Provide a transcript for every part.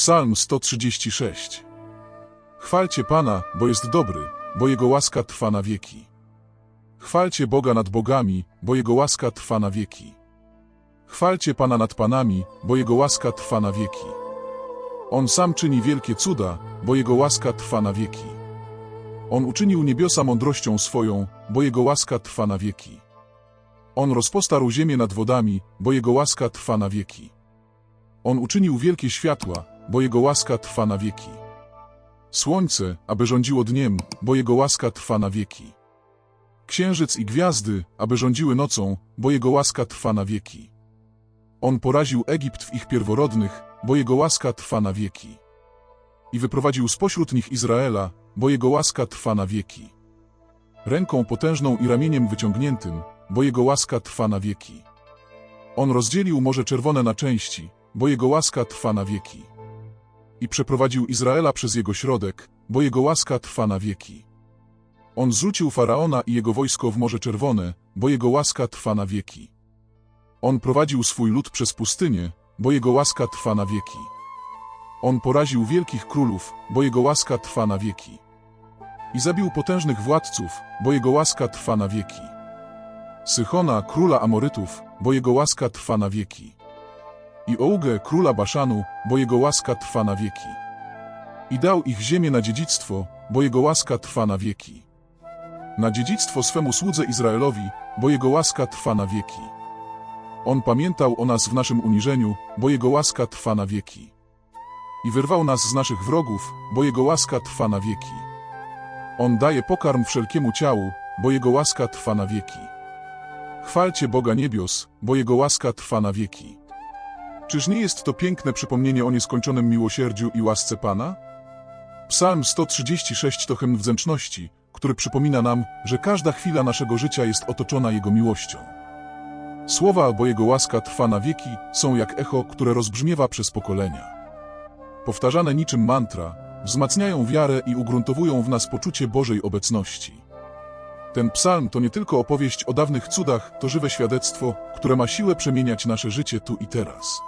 Psalm 136. Chwalcie Pana, bo jest dobry, bo Jego łaska trwa na wieki. Chwalcie Boga nad bogami, bo Jego łaska trwa na wieki. Chwalcie Pana nad panami, bo Jego łaska trwa na wieki. On sam czyni wielkie cuda, bo Jego łaska trwa na wieki. On uczynił niebiosa mądrością swoją, bo Jego łaska trwa na wieki. On rozpostarł ziemię nad wodami, bo Jego łaska trwa na wieki. On uczynił wielkie światła, bo Jego łaska trwa na wieki. Słońce, aby rządziło dniem, bo Jego łaska trwa na wieki. Księżyc i gwiazdy, aby rządziły nocą, bo Jego łaska trwa na wieki. On poraził Egipt w ich pierworodnych, bo Jego łaska trwa na wieki. I wyprowadził spośród nich Izraela, bo Jego łaska trwa na wieki. Ręką potężną i ramieniem wyciągniętym, bo Jego łaska trwa na wieki. On rozdzielił Morze Czerwone na części, bo Jego łaska trwa na wieki. I przeprowadził Izraela przez Jego środek, bo Jego łaska trwa na wieki. On zrzucił Faraona i jego wojsko w Morze Czerwone, bo Jego łaska trwa na wieki. On prowadził swój lud przez pustynię, bo Jego łaska trwa na wieki. On poraził wielkich królów, bo Jego łaska trwa na wieki. I zabił potężnych władców, bo Jego łaska trwa na wieki. Sychona, króla Amorytów, bo Jego łaska trwa na wieki. I Ougę, króla Baszanu, bo Jego łaska trwa na wieki. I dał ich ziemię na dziedzictwo, bo Jego łaska trwa na wieki. Na dziedzictwo swemu słudze Izraelowi, bo Jego łaska trwa na wieki. On pamiętał o nas w naszym uniżeniu, bo Jego łaska trwa na wieki. I wyrwał nas z naszych wrogów, bo Jego łaska trwa na wieki. On daje pokarm wszelkiemu ciału, bo Jego łaska trwa na wieki. Chwalcie Boga niebios, bo Jego łaska trwa na wieki. Czyż nie jest to piękne przypomnienie o nieskończonym miłosierdziu i łasce Pana? Psalm 136 to hymn wdzięczności, który przypomina nam, że każda chwila naszego życia jest otoczona Jego miłością. Słowa, bo Jego łaska trwa na wieki, są jak echo, które rozbrzmiewa przez pokolenia. Powtarzane niczym mantra, wzmacniają wiarę i ugruntowują w nas poczucie Bożej obecności. Ten psalm to nie tylko opowieść o dawnych cudach, to żywe świadectwo, które ma siłę przemieniać nasze życie tu i teraz.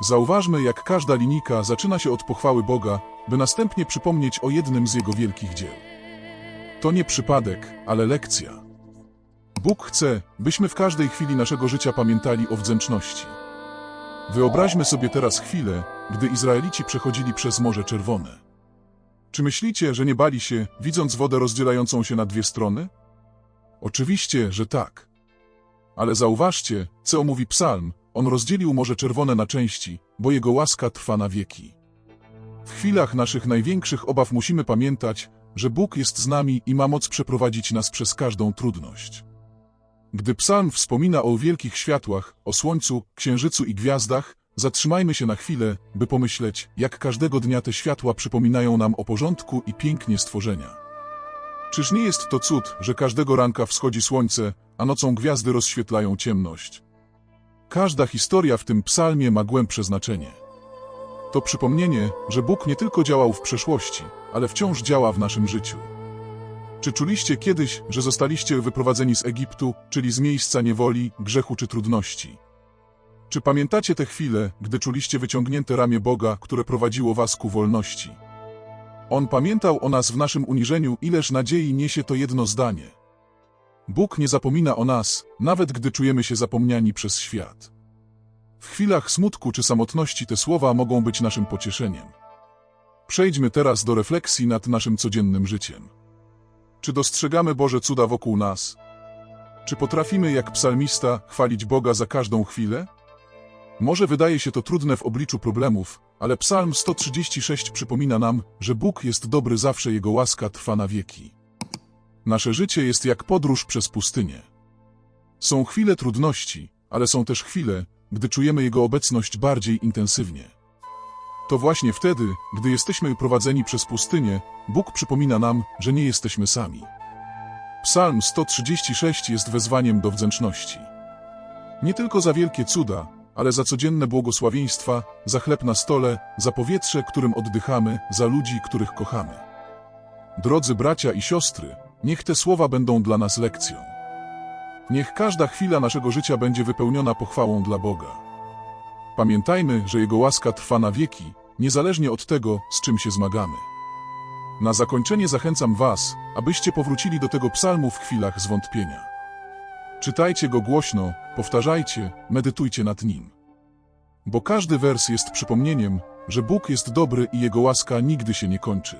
Zauważmy, jak każda linijka zaczyna się od pochwały Boga, by następnie przypomnieć o jednym z Jego wielkich dzieł. To nie przypadek, ale lekcja. Bóg chce, byśmy w każdej chwili naszego życia pamiętali o wdzięczności. Wyobraźmy sobie teraz chwilę, gdy Izraelici przechodzili przez Morze Czerwone. Czy myślicie, że nie bali się, widząc wodę rozdzielającą się na dwie strony? Oczywiście, że tak. Ale zauważcie, co mówi psalm, on rozdzielił Morze Czerwone na części, bo Jego łaska trwa na wieki. W chwilach naszych największych obaw musimy pamiętać, że Bóg jest z nami i ma moc przeprowadzić nas przez każdą trudność. Gdy psalm wspomina o wielkich światłach, o słońcu, księżycu i gwiazdach, zatrzymajmy się na chwilę, by pomyśleć, jak każdego dnia te światła przypominają nam o porządku i pięknie stworzenia. Czyż nie jest to cud, że każdego ranka wschodzi słońce, a nocą gwiazdy rozświetlają ciemność? Każda historia w tym psalmie ma głębsze znaczenie. To przypomnienie, że Bóg nie tylko działał w przeszłości, ale wciąż działa w naszym życiu. Czy czuliście kiedyś, że zostaliście wyprowadzeni z Egiptu, czyli z miejsca niewoli, grzechu czy trudności? Czy pamiętacie te chwile, gdy czuliście wyciągnięte ramię Boga, które prowadziło was ku wolności? On pamiętał o nas w naszym uniżeniu, ileż nadziei niesie to jedno zdanie. Bóg nie zapomina o nas, nawet gdy czujemy się zapomniani przez świat. W chwilach smutku czy samotności te słowa mogą być naszym pocieszeniem. Przejdźmy teraz do refleksji nad naszym codziennym życiem. Czy dostrzegamy Boże cuda wokół nas? Czy potrafimy, jak psalmista, chwalić Boga za każdą chwilę? Może wydaje się to trudne w obliczu problemów, ale Psalm 136 przypomina nam, że Bóg jest dobry zawsze, Jego łaska trwa na wieki. Nasze życie jest jak podróż przez pustynię. Są chwile trudności, ale są też chwile, gdy czujemy Jego obecność bardziej intensywnie. To właśnie wtedy, gdy jesteśmy prowadzeni przez pustynię, Bóg przypomina nam, że nie jesteśmy sami. Psalm 136 jest wezwaniem do wdzięczności. Nie tylko za wielkie cuda, ale za codzienne błogosławieństwa, za chleb na stole, za powietrze, którym oddychamy, za ludzi, których kochamy. Drodzy bracia i siostry, niech te słowa będą dla nas lekcją. Niech każda chwila naszego życia będzie wypełniona pochwałą dla Boga. Pamiętajmy, że Jego łaska trwa na wieki, niezależnie od tego, z czym się zmagamy. Na zakończenie zachęcam Was, abyście powrócili do tego psalmu w chwilach zwątpienia. Czytajcie go głośno, powtarzajcie, medytujcie nad nim. Bo każdy wers jest przypomnieniem, że Bóg jest dobry i Jego łaska nigdy się nie kończy.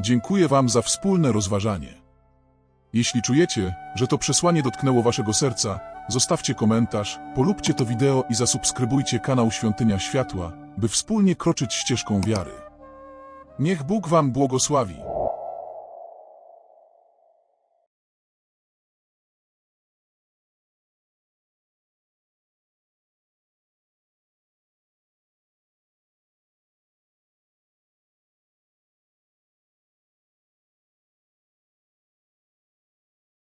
Dziękuję Wam za wspólne rozważanie. Jeśli czujecie, że to przesłanie dotknęło Waszego serca, zostawcie komentarz, polubcie to wideo i zasubskrybujcie kanał Świątynia Światła, by wspólnie kroczyć ścieżką wiary. Niech Bóg Wam błogosławi.